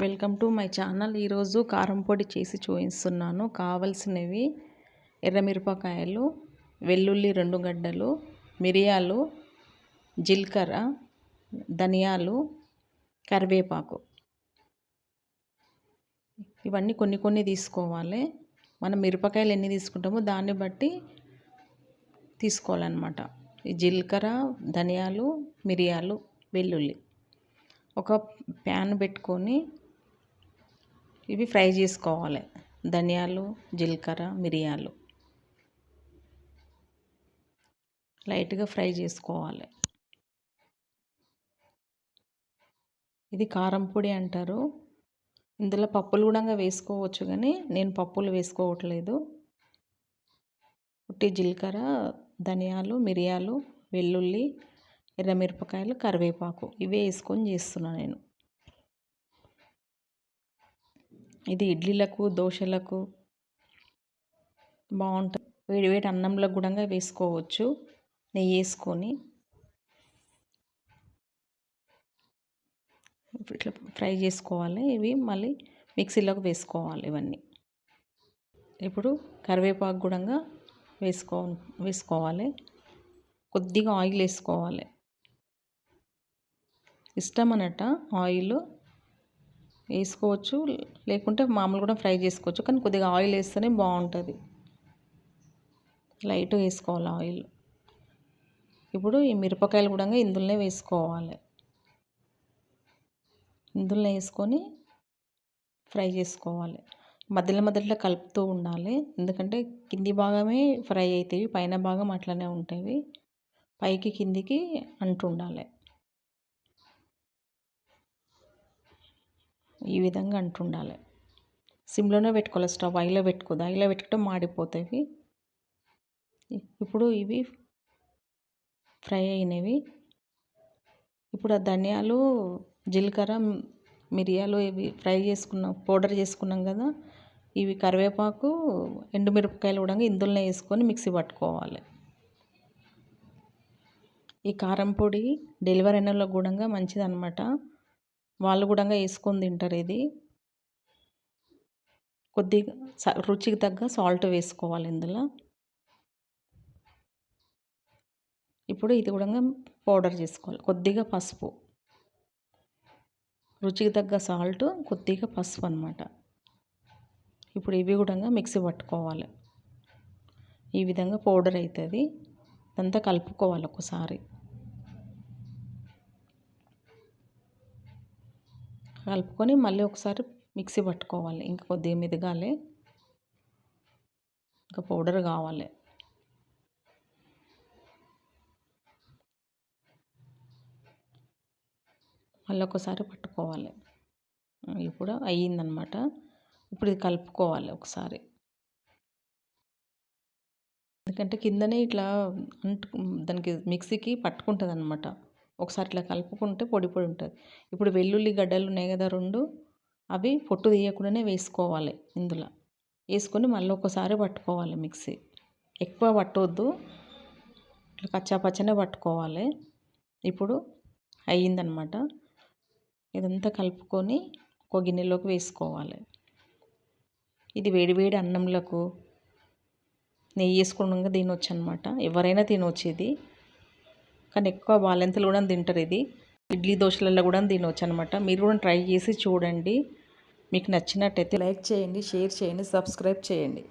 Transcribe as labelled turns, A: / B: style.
A: Welcome to my channel. ఈరోజు కారం పొడి చేసి చూపిస్తున్నాను. కావలసినవి ఎర్రమిరపకాయలు వెల్లుల్లి రెండు గడ్డలు మిరియాలు జీలకర్ర ధనియాలు కరివేపాకు. ఇవన్నీ కొన్ని కొన్ని తీసుకోవాలి. మనం మిరపకాయలు ఎన్ని తీసుకుంటామో దాన్ని బట్టి తీసుకోవాలన్నమాట. జీలకర్ర ధనియాలు మిరియాలు వెల్లుల్లి. ఒక ప్యాన్ పెట్టుకొని ఇవి ఫ్రై చేసుకోవాలి. ధనియాలు జీలకర్ర మిరియాలు. లైట్గా ఫ్రై చేసుకోవాలి. ఇది కారం పొడి అంటారు. ఇందులో పప్పులు కూడా వేసుకోవచ్చు కానీ నేను పప్పులు వేసుకోవట్లేదు. ఉట్టి జీలకర్ర ధనియాలు మిరియాలు వెల్లుల్లి ఎర్రమిరపకాయలు కరివేపాకు ఇవే వేసుకొని చేస్తున్నాను నేను. ఇది ఇడ్లీలకు దోశలకు బాగుంటుంది వేడి వేడి అన్నంలో కూడా వేసుకోవచ్చు. నెయ్యి వేసుకొని. ఇట్లా ఫ్రై చేసుకోవాలి. ఇవి మళ్ళీ మిక్సీలోకి వేసుకోవాలి ఇవన్నీ. ఇప్పుడు కరివేపాకు కూడా వేసుకో వేసుకోవాలి. కొద్దిగా ఆయిల్ వేసుకోవాలి. ఇష్టం అన్నట్ట ఆయిల్ వేసుకోవచ్చు లేకుంటే మామూలు కూడా ఫ్రై చేసుకోవచ్చు. కానీ కొద్దిగా ఆయిల్ వేస్తేనే బాగుంటుంది. లైట్ వేసుకోవాలి ఆయిల్. ఇప్పుడు ఈ మిరపకాయలు కూడా ఇందులోనే వేసుకోవాలి. ఇందులో వేసుకొని ఫ్రై చేసుకోవాలి. మధ్యలో మధ్యలో కలుపుతూ ఉండాలి. ఎందుకంటే కింది భాగమే ఫ్రై అవుతాయి పైన భాగం అట్లనే ఉంటాయి. పైకి కిందికి అంటుండాలి. ఈ విధంగా అంటుండాలి. సిమ్లోనే పెట్టుకోవాలి? స్టవ్ ఐలో పెట్టుకోదు? ఐలో పెట్టుకుంటే మాడిపోతాయి. ఇప్పుడు ఇవి ఫ్రై అయినవి. ఇప్పుడు ఆ ధనియాలు జీలకర్ర మిరియాలు ఇవి ఫ్రై చేసుకున్నాం పౌడర్ చేసుకున్నాం కదా ఇవి కరివేపాకు ఎండుమిరపకాయలు కూడా ఇందులోనే వేసుకొని మిక్సీ పట్టుకోవాలి. ఈ కారం పొడి డెలివరీ అయిన కూడా మంచిది అనమాట వాళ్ళు కూడా వేసుకొని తింటారు ఇది. కొద్దిగా రుచికి తగ్గ సాల్ట్ వేసుకోవాలి ఇందులో. ఇప్పుడు ఇది కూడా పౌడర్ చేసుకోవాలి కొద్దిగా పసుపు. రుచికి తగ్గ సాల్ట్ కొద్దిగా పసుపు అనమాట ఇప్పుడు ఇవి కూడా మిక్సీ పట్టుకోవాలి. ఈ విధంగా పౌడర్ అవుతుంది ఇదంతా కలుపుకోవాలి ఒకసారి. కలుపుకొని మళ్ళీ ఒకసారి మిక్సీ పట్టుకోవాలి. ఇంకా కొద్దిగా మెదగాలి. ఇంకా పౌడర్ కావాలి. మళ్ళీ ఒకసారి పట్టుకోవాలి. ఇప్పుడు అయ్యిందనమాట. ఇప్పుడు ఇది కలుపుకోవాలి ఒకసారి. ఎందుకంటే కిందనే ఇట్లా అంటు దానికి మిక్సీకి పట్టుకుంటుంది అనమాట ఒకసారి ఇట్లా కలుపుకుంటే పొడి పొడి ఉంటుంది. ఇప్పుడు వెల్లుల్లి గడ్డలు ఉన్నాయి కదా రెండు అవి పొట్టు తీయకుండానే వేసుకోవాలి ఇందులో. వేసుకొని మళ్ళీ ఒకసారి పట్టుకోవాలి మిక్సీ. ఎక్కువ పట్టవద్దు ఇట్లా కచ్చా పచ్చనే పట్టుకోవాలి. ఇప్పుడు అయ్యిందనమాట. ఇదంతా కలుపుకొని ఒక గిన్నెలోకి వేసుకోవాలి. ఇది వేడివేడి అన్నంలకు నెయ్యి వేసుకున్నాక తినొచ్చు అనమాట ఎవరైనా తినొచ్చు ఇది. కానీ ఎక్కువ బాలెంతలు కూడా తింటారు ఇది. ఇడ్లీ దోశలలో కూడా తినవచ్చు అనమాట మీరు కూడా ట్రై చేసి చూడండి. మీకు నచ్చినట్టయితే లైక్ చేయండి షేర్ చేయండి సబ్స్క్రైబ్ చేయండి.